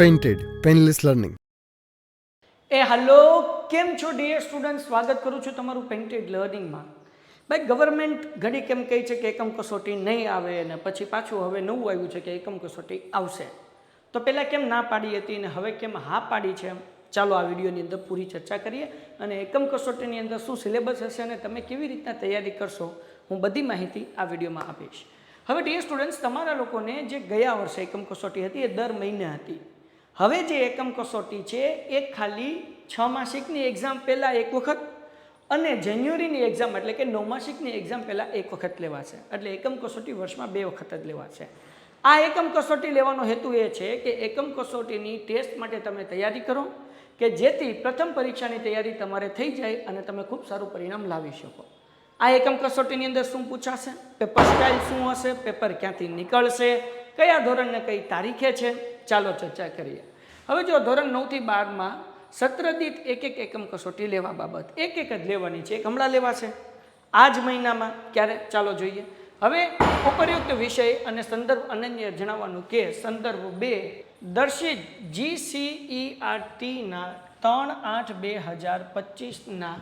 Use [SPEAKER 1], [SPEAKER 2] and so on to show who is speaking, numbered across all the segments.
[SPEAKER 1] painted painless learning
[SPEAKER 2] એ hello કેમ છો ડીએ સ્ટુડન્ટ સ્વાગત કરું છું તમારું પેઇન્ટેડ લર્નિંગમાં ભાઈ ગવર્મેન્ટ ઘડી કેમ કહે છે કે એકમ કસોટી નહીં આવે અને પછી પાછું હવે નવું આવ્યું છે કે એકમ કસોટી આવશે તો પહેલાં કેમ ના પાડી હતી અને હવે કેમ હા પાડી છે ચાલો આ વિડીયોની અંદર પૂરી ચર્ચા કરીએ અને એકમ કસોટીની અંદર શું સિલેબસ હશે અને તમે કેવી રીતના તૈયારી કરશો હું બધી માહિતી આ વિડીયોમાં આપીશ હવે ટીએ સ્ટુડન્ટ્સ તમારા લોકોને જે ગયા વર્ષે એકમ કસોટી હતી એ દર મહિને હતી હવે જે એકમ કસોટી છે એ ખાલી છ માસિકની એક્ઝામ પહેલાં એક વખત અને જાન્યુઆરીની એક્ઝામ એટલે કે નવ માસિકની એક્ઝામ પહેલાં એક વખત લેવાશે એટલે એકમ કસોટી વર્ષમાં બે વખત જ લેવાશે આ એકમ કસોટી લેવાનો હેતુ એ છે કે એકમ કસોટીની ટેસ્ટ માટે તમે તૈયારી કરો કે જેથી પ્રથમ પરીક્ષાની તૈયારી તમારે થઈ જાય અને તમે ખૂબ સારું પરિણામ લાવી શકો આ એકમ કસોટીની અંદર શું પૂછાશે પેપર સ્ટાઇલ શું હશે પેપર ક્યાંથી નીકળશે કયા ધોરણને કઈ તારીખે છે ચાલો ચર્ચા કરીએ હવે જો ધોરણ નવથી બારમાં સત્ર દીઠ એક એક એકમ કસોટી લેવા બાબત એક એક જ લેવાની છે એક હમણાં લેવા છે આ જ મહિનામાં ક્યારે ચાલો જોઈએ હવે ઉપરયુક્ત વિષય અને સંદર્ભ અનન્ય જણાવવાનું કે સંદર્ભ બે દર્શિત જી જીસીઈઆરટીના e ત્રણ આઠ બે હજાર પચીસના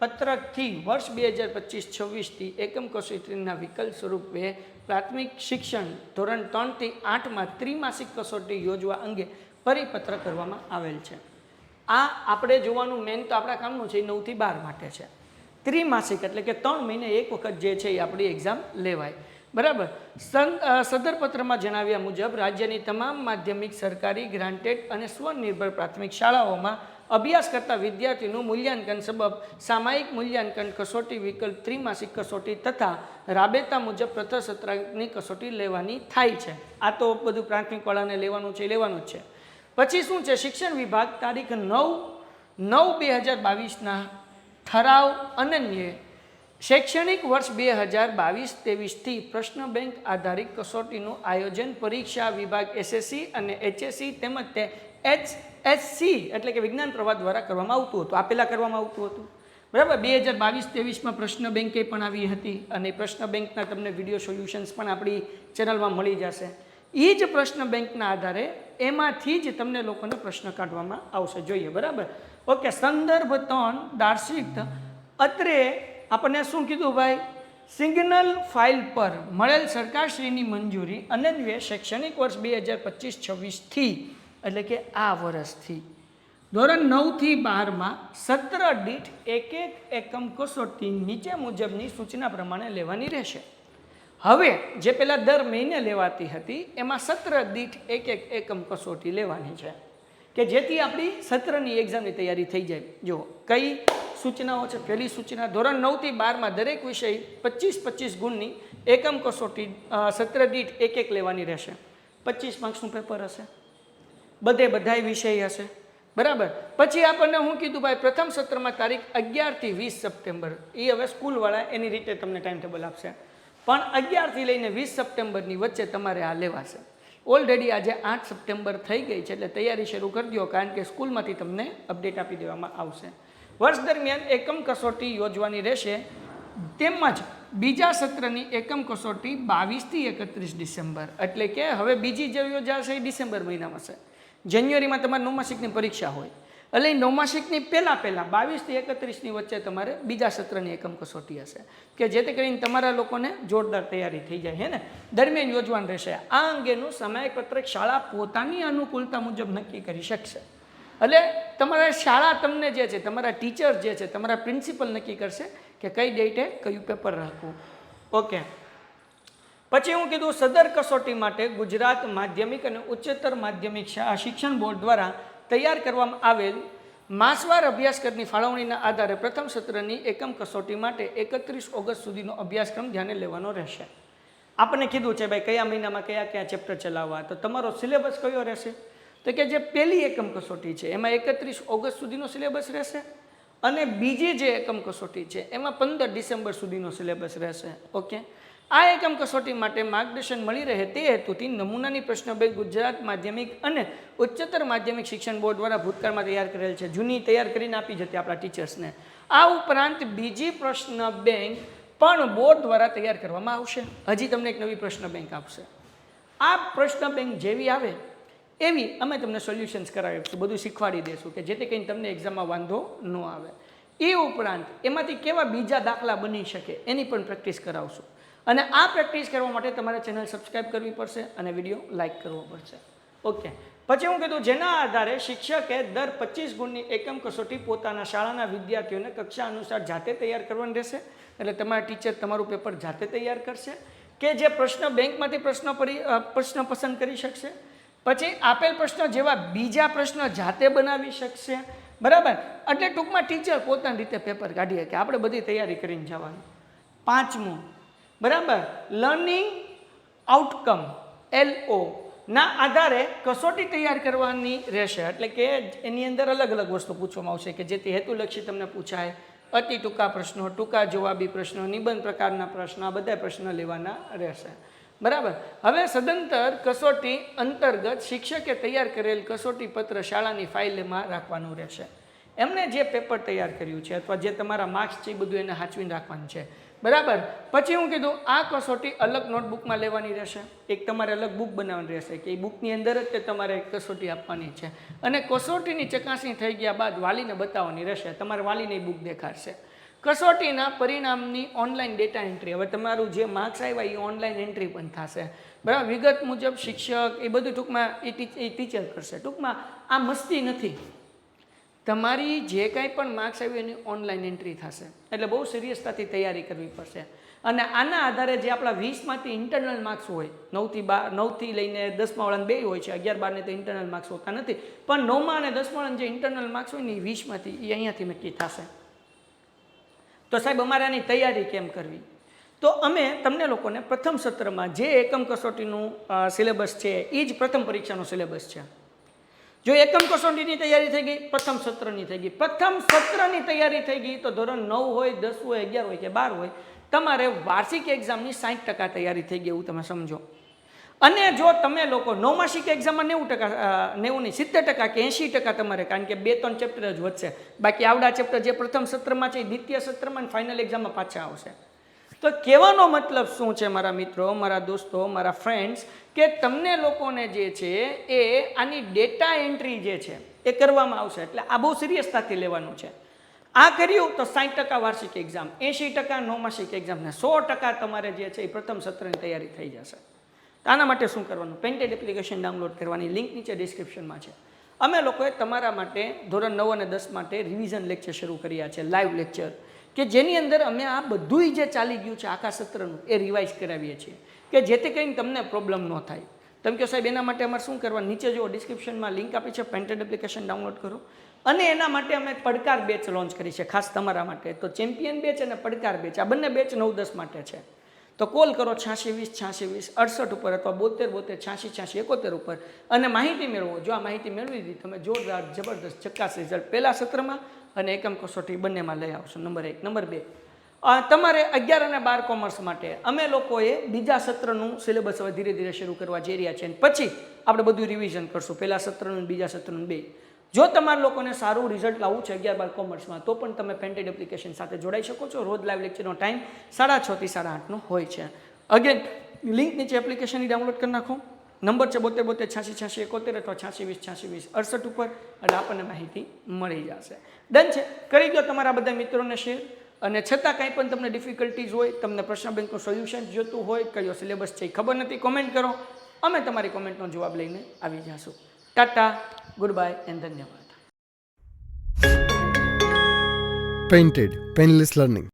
[SPEAKER 2] પત્રકથી વર્ષ બે હજાર પચીસ છવ્વીસથી એકમ કસોટીના વિકલ્પ સ્વરૂપે પ્રાથમિક શિક્ષણ ધોરણ ત્રણથી આઠમાં ત્રિમાસિક કસોટી યોજવા અંગે પરિપત્ર કરવામાં આવેલ છે આ આપણે જોવાનું મેન તો આપણા કામનું છે એ નવથી બાર માટે છે ત્રિમાસિક એટલે કે ત્રણ મહિને એક વખત જે છે એ આપણી એક્ઝામ લેવાય બરાબર સદરપત્રમાં જણાવ્યા મુજબ રાજ્યની તમામ માધ્યમિક સરકારી ગ્રાન્ટેડ અને સ્વનિર્ભર પ્રાથમિક શાળાઓમાં અભ્યાસ કરતા વિદ્યાર્થીનું મૂલ્યાંકન સબબ સામાયિક મૂલ્યાંકન કસોટી વિકલ્પ ત્રિમાસિક કસોટી તથા રાબેતા મુજબ પ્રથમ સત્રની કસોટી લેવાની થાય છે આ તો બધું પ્રાથમિકવાળાને લેવાનું છે લેવાનું જ છે પછી શું છે શિક્ષણ વિભાગ તારીખ નવ નવ બે હજાર બાવીસના ઠરાવ અનન્ય શૈક્ષણિક વર્ષ બે હજાર બાવીસ ત્રેવીસથી પ્રશ્ન બેંક આધારિત કસોટીનું આયોજન પરીક્ષા વિભાગ એસએસસી અને એચએસસી તેમજ તે એચ એસસી એટલે કે વિજ્ઞાન પ્રવાહ દ્વારા કરવામાં આવતું હતું આપેલા કરવામાં આવતું હતું બરાબર બે હજાર બાવીસ ત્રેવીસમાં પ્રશ્ન બેંકે પણ આવી હતી અને પ્રશ્ન બેંકના તમને વિડીયો સોલ્યુશન્સ પણ આપણી ચેનલમાં મળી જશે એ જ પ્રશ્ન બેંકના આધારે એમાંથી જ તમને લોકોને પ્રશ્ન કાઢવામાં આવશે જોઈએ બરાબર ઓકે સંદર્ભ ત્રણ દાર્શિક અત્રે આપણને શું કીધું ભાઈ સિગ્નલ ફાઇલ પર મળેલ સરકારશ્રીની મંજૂરી અનન્વે શૈક્ષણિક વર્ષ બે હજાર પચીસ છવ્વીસથી એટલે કે આ વર્ષથી ધોરણ નવથી બારમાં સત્ર દીઠ એક એક એકમ કસોટી નીચે મુજબની સૂચના પ્રમાણે લેવાની રહેશે હવે જે પહેલાં દર મહિને લેવાતી હતી એમાં સત્ર દીઠ એક એક એકમ કસોટી લેવાની છે કે જેથી આપણી સત્રની એક્ઝામની તૈયારી થઈ જાય જો કઈ સૂચનાઓ છે પહેલી સૂચના ધોરણ નવથી બારમાં દરેક વિષય પચીસ પચીસ ગુણની એકમ કસોટી સત્ર દીઠ એક એક લેવાની રહેશે પચીસ માર્ક્સનું પેપર હશે બધે બધાય વિષય હશે બરાબર પછી આપણને હું કીધું ભાઈ પ્રથમ સત્રમાં તારીખ અગિયારથી વીસ સપ્ટેમ્બર એ હવે સ્કૂલવાળા એની રીતે તમને ટાઈમ ટેબલ આપશે પણ અગિયારથી લઈને વીસ સપ્ટેમ્બરની વચ્ચે તમારે આ લેવાશે ઓલરેડી આજે આઠ સપ્ટેમ્બર થઈ ગઈ છે એટલે તૈયારી શરૂ કરી દો કારણ કે સ્કૂલમાંથી તમને અપડેટ આપી દેવામાં આવશે વર્ષ દરમિયાન એકમ કસોટી યોજવાની રહેશે તેમજ બીજા સત્રની એકમ કસોટી બાવીસથી એકત્રીસ ડિસેમ્બર એટલે કે હવે બીજી જે યોજાશે એ ડિસેમ્બર મહિનામાં છે જાન્યુઆરીમાં તમારી નોમાસિકની પરીક્ષા હોય એટલે એ નવમા પહેલાં પહેલાં બાવીસથી એકત્રીસની વચ્ચે તમારે બીજા સત્રની એકમ કસોટી હશે કે જેથી કરીને તમારા લોકોને જોરદાર તૈયારી થઈ જાય હે ને દરમિયાન યોજવાનું રહેશે આ અંગેનું સમયપત્રક શાળા પોતાની અનુકૂળતા મુજબ નક્કી કરી શકશે એટલે તમારા શાળા તમને જે છે તમારા ટીચર જે છે તમારા પ્રિન્સિપલ નક્કી કરશે કે કઈ ડેટે કયું પેપર રાખવું ઓકે પછી હું કીધું સદર કસોટી માટે ગુજરાત માધ્યમિક અને ઉચ્ચતર માધ્યમિક શિક્ષણ બોર્ડ દ્વારા તૈયાર કરવામાં આવેલ માસવાર અભ્યાસક્રમની ફાળવણીના આધારે પ્રથમ સત્રની એકમ કસોટી માટે એકત્રીસ ઓગસ્ટ સુધીનો અભ્યાસક્રમ ધ્યાને લેવાનો રહેશે આપણને કીધું છે ભાઈ કયા મહિનામાં કયા કયા ચેપ્ટર ચલાવવા તો તમારો સિલેબસ કયો રહેશે તો કે જે પહેલી એકમ કસોટી છે એમાં એકત્રીસ ઓગસ્ટ સુધીનો સિલેબસ રહેશે અને બીજી જે એકમ કસોટી છે એમાં પંદર ડિસેમ્બર સુધીનો સિલેબસ રહેશે ઓકે આ એકમ કસોટી માટે માર્ગદર્શન મળી રહે તે હેતુથી નમૂનાની પ્રશ્ન બેંક ગુજરાત માધ્યમિક અને ઉચ્ચતર માધ્યમિક શિક્ષણ બોર્ડ દ્વારા ભૂતકાળમાં તૈયાર કરેલ છે જૂની તૈયાર કરીને આપી જતી આપણા ટીચર્સને આ ઉપરાંત બીજી પ્રશ્ન બેંક પણ બોર્ડ દ્વારા તૈયાર કરવામાં આવશે હજી તમને એક નવી પ્રશ્ન બેંક આપશે આ પ્રશ્ન બેંક જેવી આવે એવી અમે તમને સોલ્યુશન્સ કરાવીશું બધું શીખવાડી દઈશું કે જેથી કંઈ તમને એક્ઝામમાં વાંધો ન આવે એ ઉપરાંત એમાંથી કેવા બીજા દાખલા બની શકે એની પણ પ્રેક્ટિસ કરાવશું અને આ પ્રેક્ટિસ કરવા માટે તમારે ચેનલ સબસ્ક્રાઈબ કરવી પડશે અને વિડીયો લાઇક કરવો પડશે ઓકે પછી હું કીધું જેના આધારે શિક્ષકે દર પચીસ ગુણની એકમ કસોટી પોતાના શાળાના વિદ્યાર્થીઓને કક્ષા અનુસાર જાતે તૈયાર કરવાની રહેશે એટલે તમારા ટીચર તમારું પેપર જાતે તૈયાર કરશે કે જે પ્રશ્ન બેંકમાંથી પ્રશ્ન પરી પ્રશ્ન પસંદ કરી શકશે પછી આપેલ પ્રશ્ન જેવા બીજા પ્રશ્ન જાતે બનાવી શકશે બરાબર એટલે ટૂંકમાં ટીચર પોતાની રીતે પેપર કાઢીએ કે આપણે બધી તૈયારી કરીને જવાનું પાંચમું બરાબર લર્નિંગ આઉટકમ એલઓ ના આધારે કસોટી તૈયાર કરવાની રહેશે એટલે કે એની અંદર અલગ અલગ વસ્તુ પૂછવામાં આવશે કે જેથી હેતુલક્ષી તમને પૂછાય અતિ ટૂંકા પ્રશ્નો ટૂંકા જવાબી પ્રશ્નો નિબંધ પ્રકારના પ્રશ્નો આ બધા પ્રશ્નો લેવાના રહેશે બરાબર હવે સદંતર કસોટી અંતર્ગત શિક્ષકે તૈયાર કરેલ કસોટી પત્ર શાળાની ફાઇલમાં રાખવાનું રહેશે એમને જે પેપર તૈયાર કર્યું છે અથવા જે તમારા માર્ક્સ છે એ બધું એને હાચવીને રાખવાનું છે બરાબર પછી હું કીધું આ કસોટી અલગ નોટબુકમાં લેવાની રહેશે એક તમારે અલગ બુક બનાવવાની રહેશે કે એ બુકની અંદર જ તે તમારે કસોટી આપવાની છે અને કસોટીની ચકાસણી થઈ ગયા બાદ વાલીને બતાવવાની રહેશે તમારે વાલીને બુક દેખાડશે કસોટીના પરિણામની ઓનલાઈન ડેટા એન્ટ્રી હવે તમારું જે માર્ક્સ આવ્યા એ ઓનલાઈન એન્ટ્રી પણ થશે બરાબર વિગત મુજબ શિક્ષક એ બધું ટૂંકમાં એ ટીચર કરશે ટૂંકમાં આ મસ્તી નથી તમારી જે કાંઈ પણ માર્ક્સ આવ્યું એની ઓનલાઈન એન્ટ્રી થશે એટલે બહુ સિરિયસતાથી તૈયારી કરવી પડશે અને આના આધારે જે આપણા વીસમાંથી ઇન્ટરનલ માર્ક્સ હોય નવથી બાર નવથી લઈને દસમાવાળાને બે હોય છે અગિયાર બારને તો ઇન્ટરનલ માર્ક્સ હોતા નથી પણ નવમાં અને દસમાવાળાને જે ઇન્ટરનલ માર્ક્સ હોય ને એ વીસમાંથી એ અહીંયાથી નક્કી થશે તો સાહેબ અમારે આની તૈયારી કેમ કરવી તો અમે તમને લોકોને પ્રથમ સત્રમાં જે એકમ કસોટીનું સિલેબસ છે એ જ પ્રથમ પરીક્ષાનો સિલેબસ છે જો એકમ કસોટીની તૈયારી થઈ ગઈ પ્રથમ સત્રની થઈ ગઈ પ્રથમ સત્રની તૈયારી થઈ ગઈ તો ધોરણ નવ હોય દસ હોય અગિયાર હોય કે બાર હોય તમારે વાર્ષિક એક્ઝામની સાઠ ટકા તૈયારી થઈ ગઈ એવું તમે સમજો અને જો તમે લોકો નવમાસિક એક્ઝામમાં નેવું ટકા નેવું નહીં સિત્તેર ટકા કે એંશી ટકા તમારે કારણ કે બે ત્રણ ચેપ્ટર જ વધશે બાકી આવડા ચેપ્ટર જે પ્રથમ સત્રમાં છે એ દ્વિતીય સત્રમાં ફાઇનલ એક્ઝામમાં પાછા આવશે તો કહેવાનો મતલબ શું છે મારા મિત્રો મારા દોસ્તો મારા ફ્રેન્ડ્સ કે તમને લોકોને જે છે એ આની ડેટા એન્ટ્રી જે છે એ કરવામાં આવશે એટલે આ બહુ સિરિયસતાથી લેવાનું છે આ કર્યું તો સાઠ ટકા વાર્ષિક એક્ઝામ એંશી ટકા નોમાસિક એક્ઝામ ને સો ટકા તમારે જે છે એ પ્રથમ સત્રની તૈયારી થઈ જશે આના માટે શું કરવાનું પેન્ટેડ એપ્લિકેશન ડાઉનલોડ કરવાની લિંક નીચે ડિસ્ક્રિપ્શનમાં છે અમે લોકોએ તમારા માટે ધોરણ નવ અને દસ માટે રિવિઝન લેક્ચર શરૂ કર્યા છે લાઈવ લેક્ચર કે જેની અંદર અમે આ બધું જે ચાલી ગયું છે આખા સત્રનું એ રિવાઇઝ કરાવીએ છીએ કે જેથી કંઈ તમને પ્રોબ્લેમ ન થાય તમે કહો સાહેબ એના માટે અમારે શું કરવા નીચે જો ડિસ્ક્રિપ્શનમાં લિંક આપી છે પેન્ટેડ એપ્લિકેશન ડાઉનલોડ કરો અને એના માટે અમે પડકાર બેચ લોન્ચ કરી છે ખાસ તમારા માટે તો ચેમ્પિયન બેચ અને પડકાર બેચ આ બંને બેચ નવ દસ માટે છે તો કોલ કરો છ્યાસી વીસ છ્યાસી વીસ અડસઠ ઉપર અથવા બોતેર બોતેર છ્યાસી છ્યાસી એકોતેર ઉપર અને માહિતી મેળવો જો આ માહિતી મેળવી દીધી તમે જોરદાર જબરદસ્ત ચકાસ રિઝલ્ટ પહેલાં સત્રમાં અને એકમ કસોટી બંનેમાં લઈ આવશો નંબર એક નંબર બે તમારે અગિયાર અને બાર કોમર્સ માટે અમે લોકોએ બીજા સત્રનું સિલેબસ હવે ધીરે ધીરે શરૂ કરવા જઈ રહ્યા છીએ પછી આપણે બધું રિવિઝન કરશું પહેલાં સત્રનું બીજા સત્રનું બે જો તમારે લોકોને સારું રિઝલ્ટ લાવવું છે અગિયાર બાર કોમર્સમાં તો પણ તમે પેન્ટેડ એપ્લિકેશન સાથે જોડાઈ શકો છો રોજ લાઈવ લેક્ચરનો ટાઈમ સાડા છથી સાડા આઠનો હોય છે અગેન લિંક નીચે એપ્લિકેશનની ડાઉનલોડ કરી નાખો નંબર છે બોતેર બોતેર છ્યાસી છ્યાસી એકોતેર અથવા છ્યાસી વીસ છ્યાસી વીસ અડસઠ ઉપર એટલે આપણને માહિતી મળી જશે ડન છે કરી દો તમારા બધા મિત્રોને શેર અને છતાં કંઈ પણ તમને ડિફિકલ્ટીઝ હોય તમને પ્રશ્ન બેંકનું સોલ્યુશન જોતું હોય કયો સિલેબસ છે એ ખબર નથી કોમેન્ટ કરો અમે તમારી કોમેન્ટનો જવાબ લઈને આવી જશું ટાટા ગુડ બાય એન્ડ ધન્યવાદ
[SPEAKER 1] પેઇન્ટેડ પેનલેસ લર્નિંગ